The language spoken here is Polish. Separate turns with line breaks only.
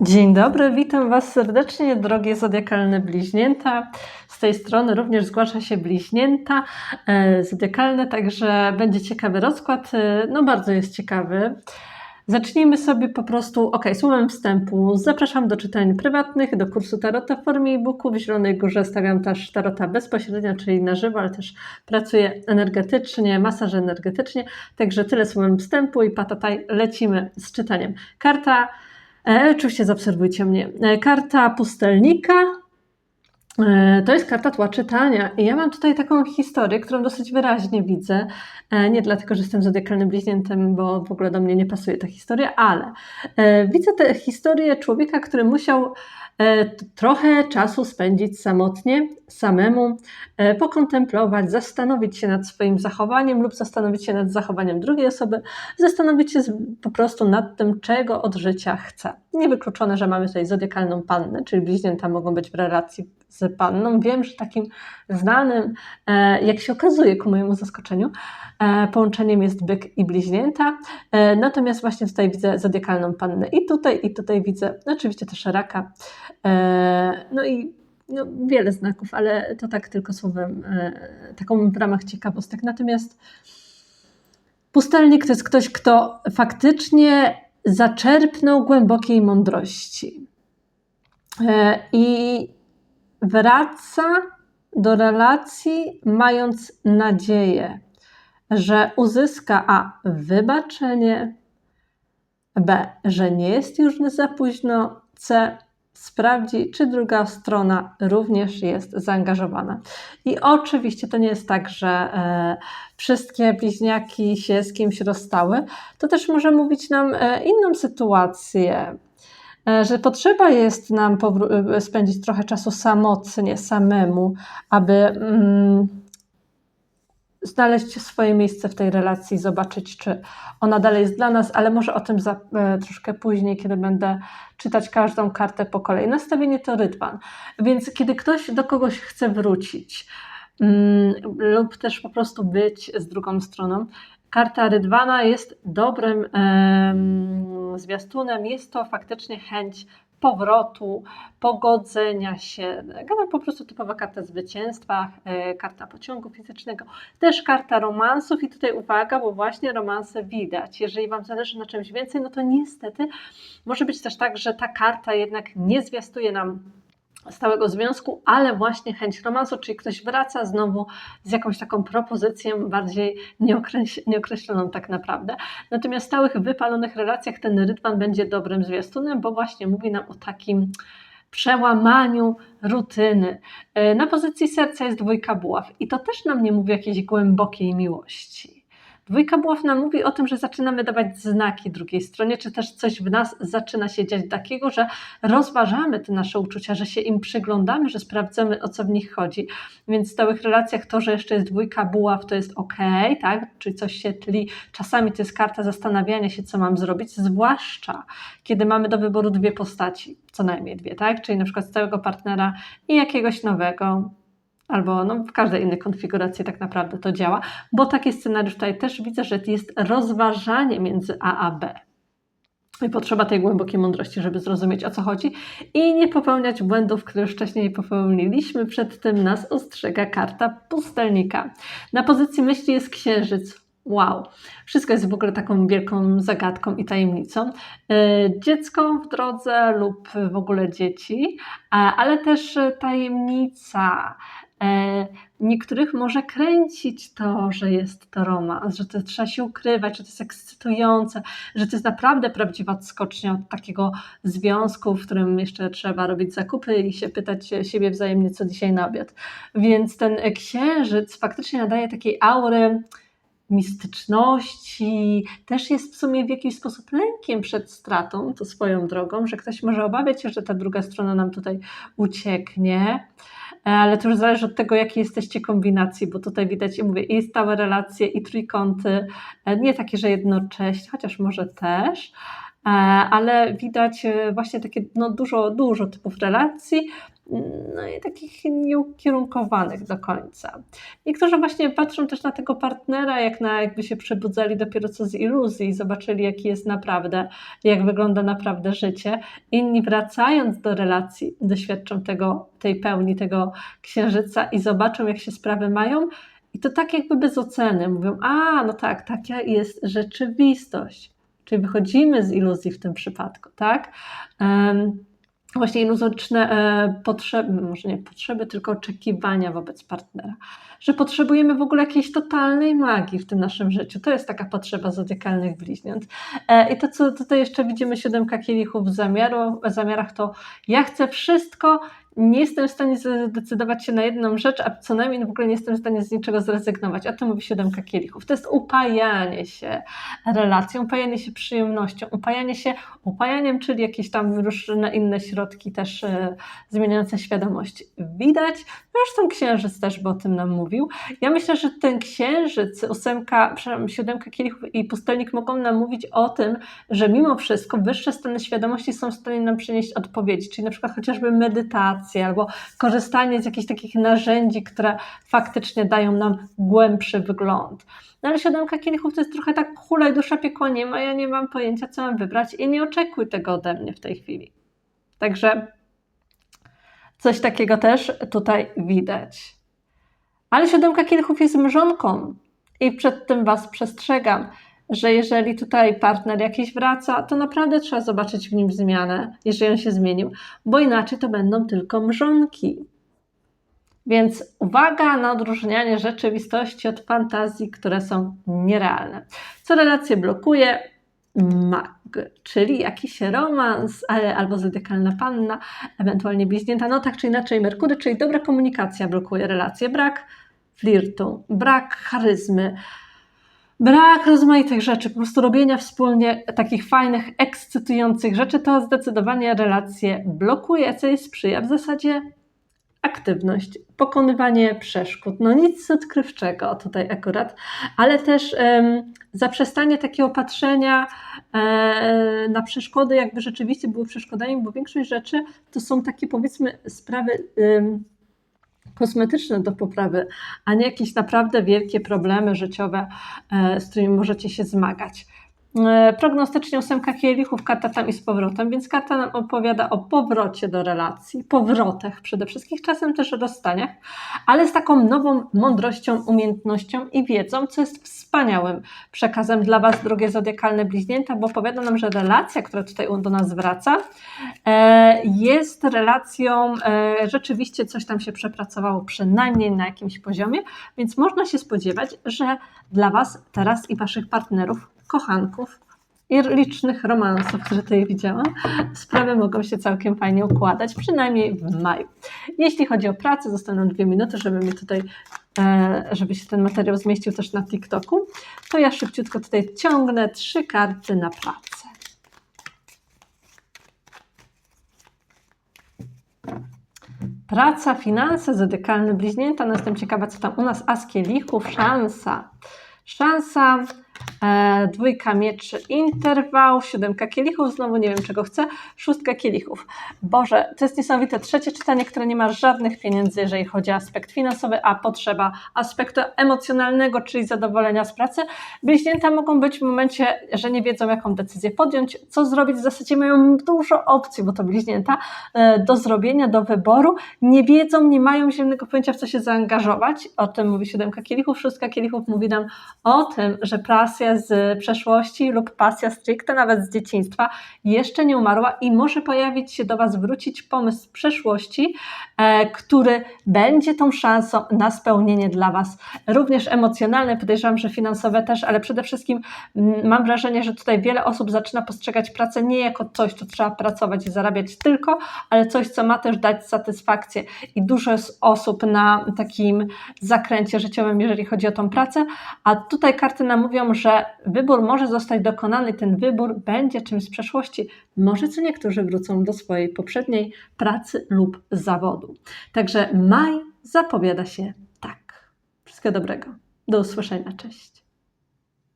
Dzień dobry, witam Was serdecznie, drogie zodiakalne bliźnięta. Z tej strony również zgłasza się bliźnięta e, zodiakalne, także będzie ciekawy rozkład. E, no, bardzo jest ciekawy. Zacznijmy sobie po prostu, ok, słowem wstępu. Zapraszam do czytań prywatnych, do kursu Tarota w formie e-booku. W Zielonej Górze stawiam też Tarota bezpośrednio, czyli na żywo, ale też pracuję energetycznie, masaż energetycznie. Także tyle słowem wstępu i patataj, lecimy z czytaniem. Karta E, oczywiście zaobserwujcie mnie. E, karta pustelnika e, to jest karta tła czytania. I ja mam tutaj taką historię, którą dosyć wyraźnie widzę. E, nie dlatego, że jestem zodiakalnym bliźniętem, bo w ogóle do mnie nie pasuje ta historia, ale widzę tę historię człowieka, który musiał trochę czasu spędzić samotnie, samemu, e, pokontemplować, zastanowić się nad swoim zachowaniem lub zastanowić się nad zachowaniem drugiej osoby, zastanowić się po prostu nad tym, czego od życia chce. Niewykluczone, że mamy tutaj zodiakalną pannę, czyli bliźnięta mogą być w relacji z panną. Wiem, że takim znanym, e, jak się okazuje ku mojemu zaskoczeniu, e, połączeniem jest byk i bliźnięta. E, Natomiast właśnie tutaj widzę zodiakalną pannę i tutaj, i tutaj widzę oczywiście też raka. E, No i no, wiele znaków, ale to tak tylko słowem, e, taką w ramach ciekawostek. Natomiast pustelnik to jest ktoś, kto faktycznie zaczerpnął głębokiej mądrości E, i wraca do relacji, mając nadzieję, że uzyska A wybaczenie, B, że nie jest już za późno, C, sprawdzi, czy druga strona również jest zaangażowana. I oczywiście to nie jest tak, że e, wszystkie bliźniaki się z kimś rozstały. To też może mówić nam e, inną sytuację, e, że potrzeba jest nam e, spędzić trochę czasu samotnie, samemu, aby mm, znaleźć swoje miejsce w tej relacji, zobaczyć, czy ona dalej jest dla nas, ale może o tym za, e, troszkę później, kiedy będę czytać każdą kartę po kolei. Nastawienie to rydwan. Więc kiedy ktoś do kogoś chce wrócić mm, lub też po prostu być z drugą stroną, karta rydwana jest dobrym em, zwiastunem. Jest to faktycznie chęć powrotu, pogodzenia się. Gadam po prostu typowa karta zwycięstwa, e, karta pociągu fizycznego, też karta romansów i tutaj uwaga, bo właśnie romanse widać. Jeżeli Wam zależy na czymś więcej, no to niestety może być też tak, że ta karta jednak nie zwiastuje nam stałego związku, ale właśnie chęć romansu, czyli ktoś wraca znowu z jakąś taką propozycją bardziej nieokreś- nieokreśloną tak naprawdę. Natomiast w stałych, wypalonych relacjach ten rydwan będzie dobrym zwiastunem, bo właśnie mówi nam o takim przełamaniu rutyny. E, Na pozycji serca jest dwójka buław i to też nam nie mówi jakiejś głębokiej miłości. Dwójka buław nam mówi o tym, że zaczynamy dawać znaki drugiej stronie, czy też coś w nas zaczyna się dziać takiego, że rozważamy te nasze uczucia, że się im przyglądamy, że sprawdzamy o co w nich chodzi. Więc w stałych relacjach to, że jeszcze jest dwójka buław, to jest ok, tak? Czyli coś się tli. Czasami to jest karta zastanawiania się, co mam zrobić, zwłaszcza kiedy mamy do wyboru dwie postaci, co najmniej dwie, tak? Czyli na przykład stałego partnera i jakiegoś nowego, albo no, w każdej innej konfiguracji tak naprawdę to działa, bo taki scenariusz tutaj też widzę, że jest rozważanie między A a B. I potrzeba tej głębokiej mądrości, żeby zrozumieć o co chodzi i nie popełniać błędów, które już wcześniej popełniliśmy. Przed tym nas ostrzega karta pustelnika. Na pozycji myśli jest księżyc. Wow, wszystko jest w ogóle taką wielką zagadką i tajemnicą. E, Dziecko w drodze lub w ogóle dzieci, ale też tajemnica. E, Niektórych może kręcić to, że jest to romans, że to trzeba się ukrywać, że to jest ekscytujące, że to jest naprawdę prawdziwa odskocznia od takiego związku, w którym jeszcze trzeba robić zakupy i się pytać siebie wzajemnie, co dzisiaj na obiad. Więc ten księżyc faktycznie nadaje takiej aury mistyczności, też jest w sumie w jakiś sposób lękiem przed stratą, to swoją drogą, że ktoś może obawiać się, że ta druga strona nam tutaj ucieknie. E, Ale to już zależy od tego, jakiej jesteście kombinacji, bo tutaj widać, i mówię, i stałe relacje, i trójkąty, e, nie takie, że jednocześnie, chociaż może też, e, ale widać właśnie takie no, dużo, dużo typów relacji, no i takich nieukierunkowanych do końca. Niektórzy właśnie patrzą też na tego partnera, jak na jakby się przebudzali dopiero co z iluzji, zobaczyli jaki jest naprawdę, jak wygląda naprawdę życie. Inni wracając do relacji, doświadczą tego, tej pełni tego księżyca i zobaczą jak się sprawy mają i to tak jakby bez oceny. Mówią, a no tak, taka jest rzeczywistość. Czyli wychodzimy z iluzji w tym przypadku, tak? Um, właśnie iluzoryczne e, potrzeby, może nie potrzeby, tylko oczekiwania wobec partnera. Że potrzebujemy w ogóle jakiejś totalnej magii w tym naszym życiu. To jest taka potrzeba zodiakalnych bliźniąt. E, I to, co tutaj jeszcze widzimy, siódemka kielichów w w zamiarach, to ja chcę wszystko, nie jestem w stanie zdecydować się na jedną rzecz, a co najmniej w ogóle nie jestem w stanie z niczego zrezygnować. O tym mówi siódemka kielichów. To jest upajanie się relacją, upajanie się przyjemnością, upajanie się upajaniem, czyli jakieś tam różne inne środki też e, zmieniające świadomość. Widać, zresztą księżyc też by o tym nam mówił. Ja myślę, że ten księżyc, ósemka, przepraszam, siódemka kielichów i pustelnik mogą nam mówić o tym, że mimo wszystko wyższe stany świadomości są w stanie nam przynieść odpowiedzi, czyli na przykład chociażby medytacja, albo korzystanie z jakichś takich narzędzi, które faktycznie dają nam głębszy wygląd. No ale siódemka kielichów to jest trochę tak hulaj dusza piekła nie ma, ja nie mam pojęcia co mam wybrać i nie oczekuj tego ode mnie w tej chwili. Także coś takiego też tutaj widać. Ale siódemka kielichów jest mrzonką i przed tym Was przestrzegam że jeżeli tutaj partner jakiś wraca, to naprawdę trzeba zobaczyć w nim zmianę, jeżeli on się zmienił, bo inaczej to będą tylko mrzonki. Więc uwaga na odróżnianie rzeczywistości od fantazji, które są nierealne. Co relacje blokuje? Mag, czyli jakiś romans, albo zodiakalna panna, ewentualnie bliźnięta, no tak czy inaczej Merkury, czyli dobra komunikacja blokuje relacje, brak flirtu, brak charyzmy, brak rozmaitych rzeczy, po prostu robienia wspólnie takich fajnych, ekscytujących rzeczy, to zdecydowanie relacje blokuje, co jej sprzyja w zasadzie aktywność, pokonywanie przeszkód. No nic odkrywczego tutaj akurat, ale też zaprzestanie takiego patrzenia e, na przeszkody, jakby rzeczywiście były przeszkodami, bo większość rzeczy to są takie powiedzmy sprawy. Kosmetyczne do poprawy, a nie jakieś naprawdę wielkie problemy życiowe, e, z którymi możecie się zmagać. E, prognostycznie ósemka kielichów, karta tam i z powrotem, więc karta nam opowiada o powrocie do relacji, powrotach przede wszystkim, czasem też o rozstaniach, ale z taką nową mądrością, umiejętnością i wiedzą, co jest wspaniałym przekazem dla Was, drogie zodiakalne bliźnięta, bo opowiada nam, że relacja, która tutaj do nas wraca, e, jest relacją, e, rzeczywiście coś tam się przepracowało przynajmniej na jakimś poziomie, więc można się spodziewać, że dla Was teraz i Waszych partnerów kochanków i licznych romansów, które tutaj widziałam, sprawy mogą się całkiem fajnie układać, przynajmniej w maju. Jeśli chodzi o pracę, zostaną dwie minuty, żeby mi tutaj, e, żeby się ten materiał zmieścił też na TikToku, to ja szybciutko tutaj ciągnę trzy karty na pracę. Praca, finanse, zodykalne bliźnięta. No jestem ciekawa, co tam u nas. As kielichów, szansa. Szansa dwójka mieczy, interwał, siódemka kielichów, znowu nie wiem czego chcę, szóstka kielichów. Boże, to jest niesamowite. Trzecie czytanie, które nie ma żadnych pieniędzy, jeżeli chodzi o aspekt finansowy, a potrzeba aspektu emocjonalnego, czyli zadowolenia z pracy. Bliźnięta mogą być w momencie, że nie wiedzą, jaką decyzję podjąć, co zrobić. W zasadzie mają dużo opcji, bo to bliźnięta, e, do zrobienia, do wyboru. Nie wiedzą, nie mają zielonego pojęcia, w co się zaangażować. O tym mówi siódemka kielichów. Szóstka kielichów mówi nam o tym, że z przeszłości lub pasja stricte nawet z dzieciństwa jeszcze nie umarła i może pojawić się do Was, wrócić pomysł z przeszłości, e, który będzie tą szansą na spełnienie dla Was, również emocjonalne, podejrzewam, że finansowe też, ale przede wszystkim mm, mam wrażenie, że tutaj wiele osób zaczyna postrzegać pracę nie jako coś, co trzeba pracować i zarabiać tylko, ale coś, co ma też dać satysfakcję. I dużo jest osób na takim zakręcie życiowym, jeżeli chodzi o tą pracę, a tutaj karty nam mówią, wybór może zostać dokonany, ten wybór będzie czymś z przeszłości. Może co niektórzy wrócą do swojej poprzedniej pracy lub zawodu. Także maj zapowiada się tak. Wszystkiego dobrego. Do usłyszenia. Cześć.